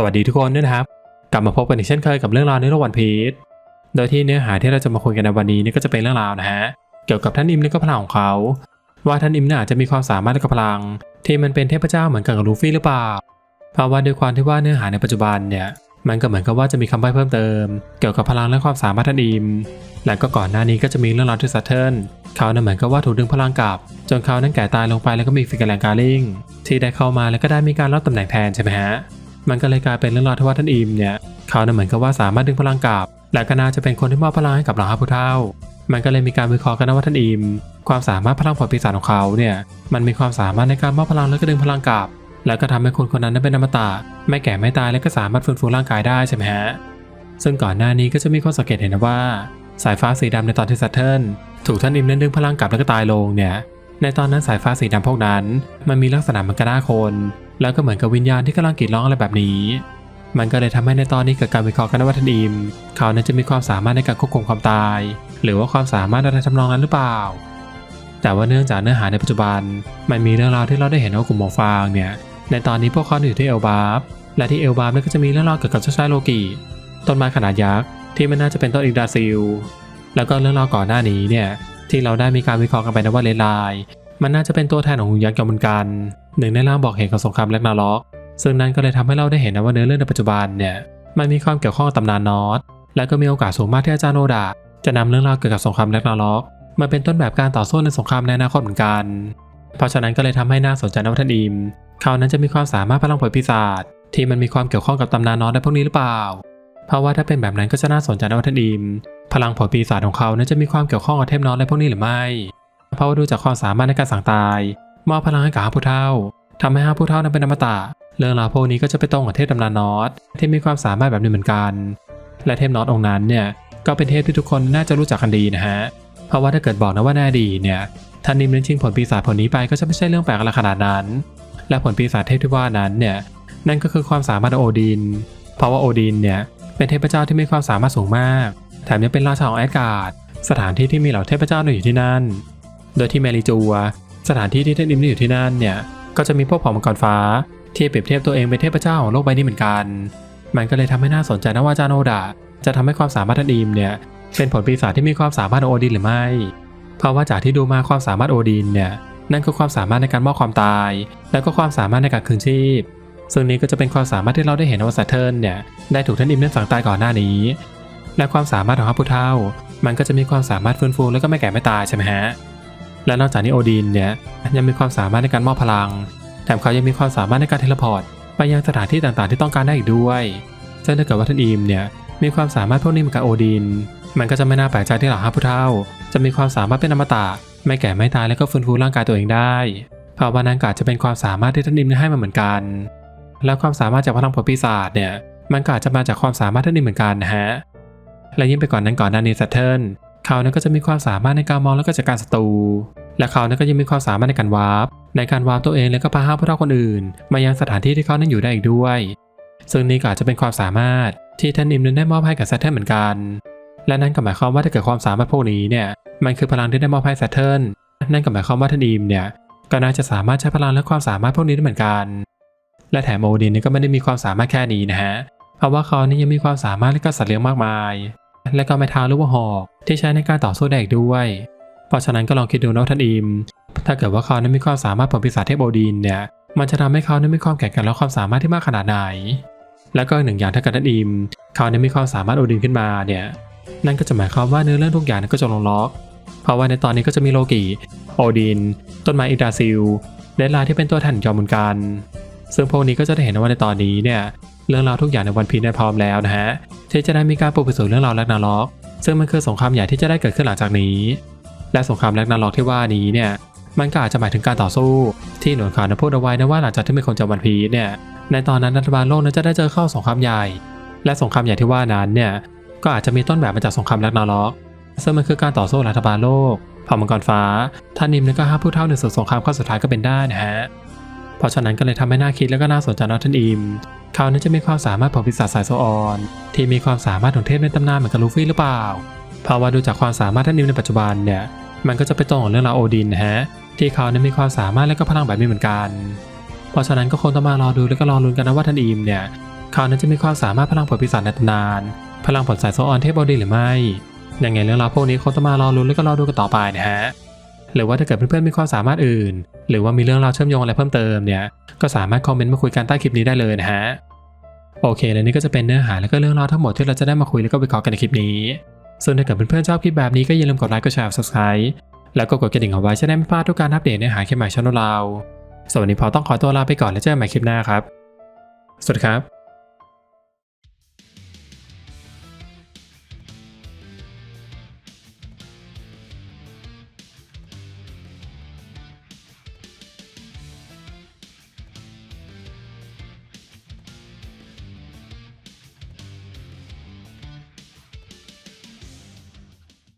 สวัสดีทุกคนด้วยนะครับ กลับมาพบกันอีกเช่นเคยกับเรื่องราวในโลกวันพีชโดยที่เนื้อหาที่เราจะมาคุยกันในวันนี้นี่ก็จะเป็นเรื่องราวนะฮะเกี่ยวกับท่านอิมและก็พลังของเขา ว่าท่านอิมเนี่ยอาจจะมีความสามารถและก็พลัง ที่มันเป็นเทพเจ้าเหมือนกับลูฟี่หรือเปล่าเพราะว่าด้วยความที่ว่าเนื้อหาในปัจจุบันเนี่ยมันก็เหมือนกับว่าจะมีคำใบ้เพิ่มเติม เกี่ยวกับพลังและความสามารถท่านอิมและก็ก่อนหน้านี้ก็จะมีเรื่องราวที่ซัตเทิลเขาเนี่ยเหมือนกับว่าถูกดึงพลังกลับ จนเขานั้นแก่ตายลงไปแล้วก็มีฟิกแกแลงการลิงที่ได้เข้ามาแล้วก็ได้มีการรับตำแหน่งแทนใช่ไหมฮะ มันก็เลยกลายเป็นเรื่องราวที่ว่าท่านอิมเนี่ยเขาเนี่ยเหมือนกับว่าสามารถดึงพลังกลับ และก็น่าจะเป็นคนที่มอบพลังให้กับเหล่าฮับผู้เท่า มันก็เลยมีการวิเคราะห์กันนะว่าท่านอิม ความสามารถพลังผลปีศาจของเขาเนี่ยมันมีความสามารถในการมอบพลังแล้วก็ดึงพลังกลับ แล้วก็ทำให้คนคนนั้นเป็นอมตะไม่แก่ไม่ตายและก็สามารถฟื้นฟูร่างกายได้ใช่ไหมฮะซึ่งก่อนหน้านี้ก็จะมีคนสังเกตเห็นนะว่า สายฟ้าสีดำในตอนที่ซัตเทิลถูกท่านอิมนั้นดึงพลังกลับแล้วก็ตายลงเนี่ยในตอนนั้นสายฟ้าสีดำพวกนั้น มันมีลักษณะเหมันกระด้าคน แล้วก็เหมือนกับวิญญาณที่กำลังกรีดร้องอะไรแบบนี้ มันก็เลยทำให้ในตอนนี้เกิดการวิเคราะห์กันว่าท่านอิมเขานั้นจะมีความสามารถในการควบคุมความตาย หรือว่าความสามารถอะไรทำนองนั้นหรือเปล่า แต่ว่าเนื่องจากเนื้อหาในปัจจุบัน มันมีเรื่องราวที่เราได้เห็นว่ากลุ่มหมอฟางเนี่ยในตอนนี้พวกเขาอยู่ที่เอลบาร์ฟและที่เอลบาร์ฟนี่ยก็จะมีเรื่องราวเกี่ยวกับเจ้าชายโลกิต้นไม้ขนาดยักษ์ที่มันน่าจะเป็นต้นอิกดาซิล แล้วก็เรื่องราวก่อนหน้านี้เนี่ยที่เราได้มีการวิเคราะห์กันไปนะว่าเลนไลน์มันน่าจะเป็นตัวแทนของยักษ์ยอมเหมือนกัน หนึ่งในร่างบอกเหตุของสงครามแลกนาล็อก ซึ่งนั่นก็เลยทำให้เราได้เห็นนะว่าเนื้อเรื่องในปัจจุบันเนี่ยมันมีความเกี่ยวข้องกับตำนานนอตและก็มีโอกาสสูงมากที่อาจารย์โนดะจะนำเรื่องราวเกี่ยวกับสงครามแลกนาล็อกมาเป็นต้นแบบการต่อสู้ในสงครามในอนาคตเหมือนกัน เพราะฉะนั้นก็เลยทำให้น่าสนใจนะว่าท่านอิมเขานั้นจะมีความสามารถพลังผลปีศาจที่มันมีความเกี่ยวข้องกับตำนานนอตได้พวกนี้หรือเปล่า เพราะว่าถ้าเป็นแบบนั้นก็จะน่าสนใจนะว่าท่านอิมพลังผลปีศาจของเขานั้นจะมีความเกี่ยวข้องกับเทพนอตอะพวกนี้หรือไม่ เพราะว่าดูจากความสามารถในการสั่งตาย มอบพลังให้กับห้าผู้เท่าทำให้ห้าผู้เท่านั้นเป็นอมตะ เรื่องราวพวกนี้ก็จะไปตรงกับเทพตำนานนอตที่มีความสามารถแบบนี้เหมือนกัน และเทพนอตองค์นั้นเนี่ยก็เป็นเทพที่ทุกคนน่าจะรู้จักกันดีนะฮะ เพราะว่าถ้าเกิดบอกนะว่าในอดีเนี่ยท่านนิมนั้นชิงผลปีศาจผลนี้ไปก็จะไม่ใช่เรื่องแปลกอะไรขนาดนั้น และผลปีศาจเทพที่ว่านั้นเนี่ยนั่นก็คือความสามารถของโอดิน เพราะว่าโอดินเนี่ยเป็นเทพเจ้าที่มีความสามารถสูงมาก แถมยังเป็นราชาของแอดการ์ดสถานที่ที่มีเหล่าเทพเจ้าอยู่ที่นั่น โดยที่เมริจัว สถานที่ที่ท่านอิมอยู่ที่นั่นเนี่ย ก็จะมีพวกเผ่ามังกรฟ้า ที่เปรียบเทียบตัวเองเป็นเทพเจ้าของโลกใบนี้เหมือนกัน มันก็เลยทำให้น่าสนใจนะว่าจานโนดะจะทำให้ความสามารถท่านอิมเนี่ยเป็นผลปีศาจที่มีความสามารถโอดินหรือไม่ เพราะว่าจากที่ดูมาความสามารถโอดินเนี่ยนั่นคือความสามารถในการมอบความตาย แล้วก็ความสามารถในการคืนชีพ ซึ่งนี้ก็จะเป็นความสามารถที่เราได้เห็นว่าซัตเทิลเนี่ยได้ถูกท่านอิมนั้นฝังตายก่อนหน้านี้ และความสามารถของฮับผู้เท่า มันก็จะมีความสามารถฟื้นฟูแล้วก็ไม่แก่ไม่ตายใช่ไหมฮะ และนอกจากนี้โอดินเนี่ยยังมีความสามารถในการมอบพลัง แถมเขายังมีความสามารถในการเทเลพอร์ตไปยังสถานที่ต่างๆ ที่ต้องการได้อีกด้วยซึ่งถ้าเกิดว่าท่านอิมเนี่ยมีความสามารถพวกนี้เหมือนกับโอดิน มันก็จะไม่น่าแปลกใจที่เหล่าฮับผู้เท่า จะมีความสามารถเป็นอมตะไม่แก่ไม่ตายแล้วก็ฟื้นฟูร่างกายตัวเองได้เพราะว่านั้นก็อาจจะเป็นความสามารถที่ท่านอิมให้มาเหมือนกัน แล้วความสามารถจากพลังผลปีศาจเนี่ยมันก็อาจจะมาจากความสามารถท่านอิมเหมือนกันนะฮะและยิ่งไปก่อนนั้นก่อนหน้านี้ซัตเทิล เขานี่ยก็จะมีความสามารถในการมองแล้วก็จัดการศัตรู และเขานี่ยก็ยังมีความสามารถในการวาร์ปในการวาร์ปตัวเองแล้วก็พาห้าผู้เท่าคนอื่น มายังสถานที่ที่เขานั้นอยู่ได้อีกด้วย ซึ่งนี่ก็อาจจะเป็นความสามารถที่ท่านอิมนั้นได้มอบให้กับซัตเทิลเหมือนกัน และนั่นก็หมายความว่าถ้าเกิดความสามารถพวกนี้เนี่ยมันคือพลังที่ได้มอบให้ซัตเทิลนั่นก็หมายความว่าท่านอิมเนี่ยก็น่าจะสามารถใช้พลังและความสามารถพวกนี้ได้เหมือนกัน และแถมโอดินนี่ก็ไม่ได้มีความสามารถแค่นี้นะฮะ เพราะว่าเขานี่ยังมีความสามารถและก็สัตว์เลี้ยงมากมาย และก็ไม้เท้าหรือว่าหอกที่ใช้ในการต่อสู้ได้อีกด้วย เพราะฉะนั้นก็ลองคิดดูนะท่านอิม ถ้าเกิดว่าเขานั้นมีความสามารถผลปีศาจเทพโอดินเนี่ยมันจะทำให้เขานั้นมีความแข็งแกร่งและความสามารถที่มากขนาดไหน แล้วก็อีกหนึ่งอย่างถ้าเกิดท่านอิม เขานั้นมีความสามารถโอดินขึ้นมาเนี่ยนั่นก็จะหมายความว่าเนื้อเรื่องทุกอย่างนั้นก็จะลงล็อก เพราะว่าในตอนนี้ก็จะมีโลกิโอดิน ต้นไม้อิดาซิลเดนลาที่เป็นตัวแทนของยอมเหมือนกัน ซึ่งพวกนี้ก็จะได้เห็นว่าในตอนนี้เนี่ย เรื่องราวทุกอย่างในวันพีชได้พร้อมแล้วนะฮะที่จะได้มีการปลุกไปสู่เรื่องราวแลกนาล็อก ซึ่งมันคือสงครามใหญ่ที่จะได้เกิดขึ้นหลังจากนี้ และสงครามแลกนาล็อกที่ว่านี้เนี่ยมันก็อาจจะหมายถึงการต่อสู้ ที่หน่วยข่าวนั้นพูดเอาไว้นะว่าหลังจากที่มีคนจำวันพีชเนี่ยในตอนนั้นรัฐบาลโลกนั้นจะได้เจอเข้าสงครามใหญ่ และสงครามใหญ่ที่ว่านั้นเนี่ยก็อาจจะมีต้นแบบมาจากสงครามแลกนาล็อกซึ่งมันคือการต่อสู้รัฐบาลโลกเผ่ามังกรฟ้า ท่านนิมและก็ห้าผู้เท่าในศึกสงครามครั้งสุดท้ายก็เป็นได้นะฮะเพราะฉะนั้นก็เลยทำให้น่าคิดและก็น่าสนใจนะท่านอิม เขานั้นจะมีความสามารถของปีศาจสายโซออน ที่มีความสามารถของเทพในตำนานเหมือนกับลูฟี่หรือเปล่า เพราะว่าดูจากความสามารถท่านอิมในปัจจุบันเนี่ย มันก็จะไปตรงกับเรื่องราวโอดินนะฮะ ที่เขานั้นมีความสามารถและก็พลังแบบนี้เหมือนกัน เพราะฉะนั้นก็คงต้องมารอดูและก็รอลุ้นกันนะว่าท่านอิมเนี่ย เขานั้นจะมีความสามารถพลังผลปีศาจในตำนาน พลังผลสายโซออนเทพบอดีหรือไม่ ยังไงเรื่องราวพวกนี้คงต้องมารอลุ้นแล้วก็รอดูกันต่อไปนะฮะ หรือว่าถ้าเกิดเพื่อนๆมีความสามารถอื่น หรือว่ามีเรื่องราวเชื่อมโยงอะไรเพิ่มเติมเนี่ยก็สามารถคอมเมนต์มาคุยกันใต้คลิปนี้ได้เลยนะฮะโอเคและนี่ก็จะเป็นเนื้อหาและก็เรื่องราวทั้งหมดที่เราจะได้มาคุยแล้วก็วิเคราะห์กันในคลิปนี้ ส่วนถ้าเกิดเพื่อนๆชอบคลิปแบบนี้ก็อย่าลืมกดไลค์กดแชร์ subscribe แล้วก็กดกระดิ่งเอาไว้จะได้ไม่พลาดทุกการอัปเดตเนื้อหาคลิปใหม่ช่องเราสวัสดีพอต้องขอตัวลาไปก่อนแล้วเจอกันใหม่คลิปหน้าครับสวัสดีครับ